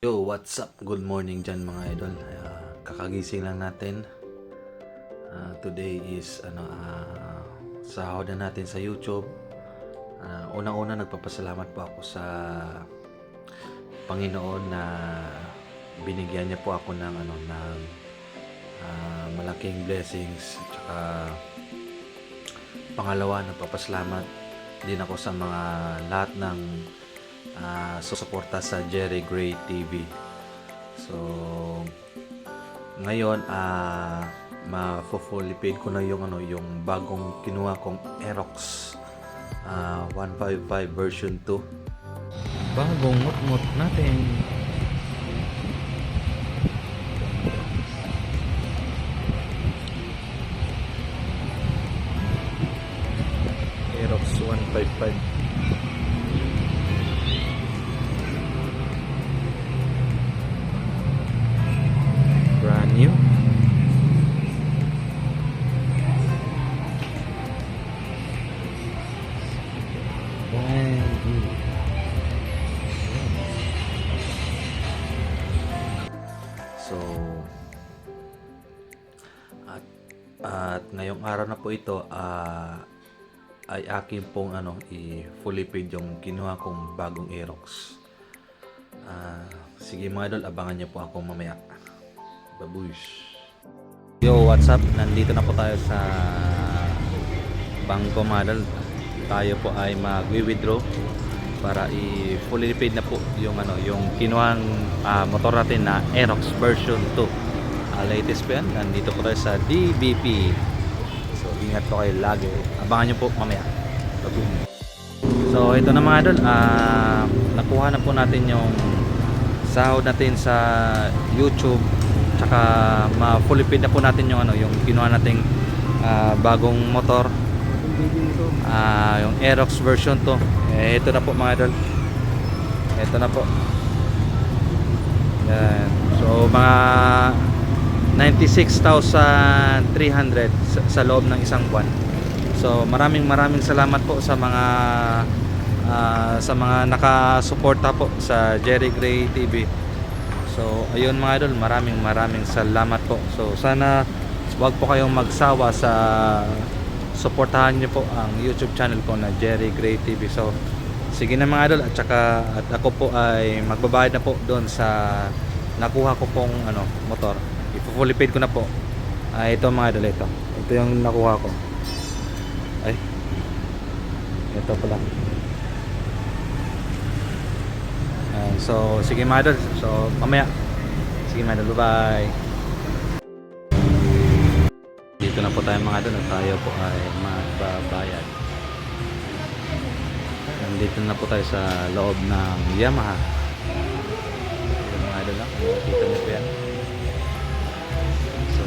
Yo, what's up? Good morning dyan mga idol. Ah, kakagising lang natin. Ah, today is ano ah, sahod na natin sa YouTube. Ah, unang-una nagpapasalamat po ako sa Panginoon na binigyan niya po ako ng ano ng ah, malaking blessings tsaka pangalawa nagpapasalamat din ako sa mga lahat ng ah, susuporta sa Jerry Gray TV. So, ngayon, ah, ma-fully paid ko na yung, ano, yung bagong kinuha kong Aerox ah, 155 version 2. bagong mut-mut natin. Aerox 155. So, at, at ngayong araw na po ito, ah, ay akin pong ano, i-fully paid yung kinuha kong bagong Aerox. Ah, sige mga idol, abangan niyo po ako mamaya. Babush! Yo, what's up? Nandito na po tayo sa Bangko Model. Tayo po ay mag-withdraw para i-fully paid na po yung ano, yung kinuhang ah, motor natin na Aerox version 2. Ah, latest po yan. Nandito po tayo sa DBP. So, ingat po kayo lagi. Abangan nyo po mamaya. So, ito na mga idol. ah, nakuha na po natin yung sahod natin sa YouTube. Tsaka ma-fully paid na po natin yung ano, yung kinuha nating ah, bagong motor. Ah, yung Aerox version to. Eh, ito na po mga idol. Ito na po. Yan. So, mga 96,300 sa, sa loob ng isang buwan. So, maraming maraming salamat po sa mga ah, sa mga nakasuporta po sa Jerry Gray TV. So, ayun mga idol, maraming maraming salamat po. So, sana wag po kayong magsawa sa suportahan niyo po ang YouTube channel ko na Jerry Gray TV. So, sige na mga idol at saka at ako po ay magbabayad na po doon sa nakuha ko pong ano motor. Ipo-fully paid ko na po. Ah, ito mga idol ito. Ito yung nakuha ko. Ay. Ito pala. Ayan, so, sige mga idol. So, mamaya. Sige mga idol. Bye-bye. Dito na po tayo mga idol at tayo po ay magbabayad. Nandito na po tayo sa loob ng Yamaha. Yung mga idol lang. Kita niyo po yan. So,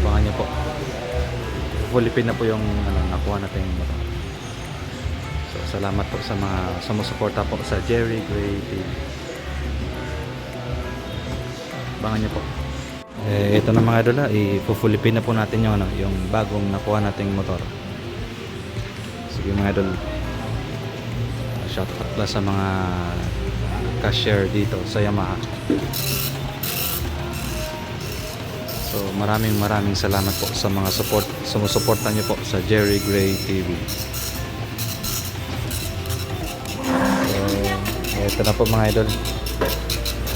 abangan niyo po. Fully paid na po yung ano, nakuha natin yung motor. So, salamat po sa mga sumusuporta po sa Jerry Gray TV. Abangan niyo po. Eh, ito na mga idol, ah, pay na po natin yung, ano, yung bagong nakuha nating motor. Sige mga idol, shout out pala sa mga cashier dito sa Yamaha. So maraming maraming salamat po sa mga support, sumusuporta niyo po sa Jerry Gray TV. So, ito na po mga idol.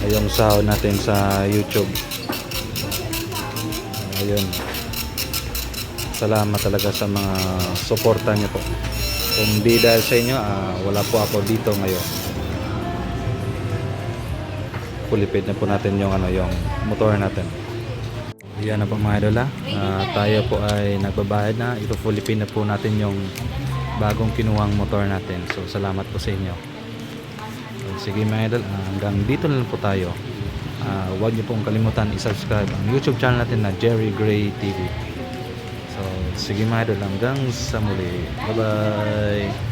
Yung sahod natin sa YouTube. Ayun. Salamat talaga sa mga suporta niyo po. Kung di dahil sa inyo, ah, wala po ako dito ngayon. Fully paid na po natin yung ano, yung motor natin. Yan na po mga idol. Ah, tayo po ay nagbabayad na. Ito fully paid na po natin yung bagong kinuhang motor natin. So salamat po sa inyo. So, sige mga idol, ah, hanggang dito na lang po tayo. Ah, huwag niyo pong kalimutan i-subscribe ang YouTube channel natin na Jerry Gray TV. So, sige mga idol, hanggang sa muli. Bye-bye!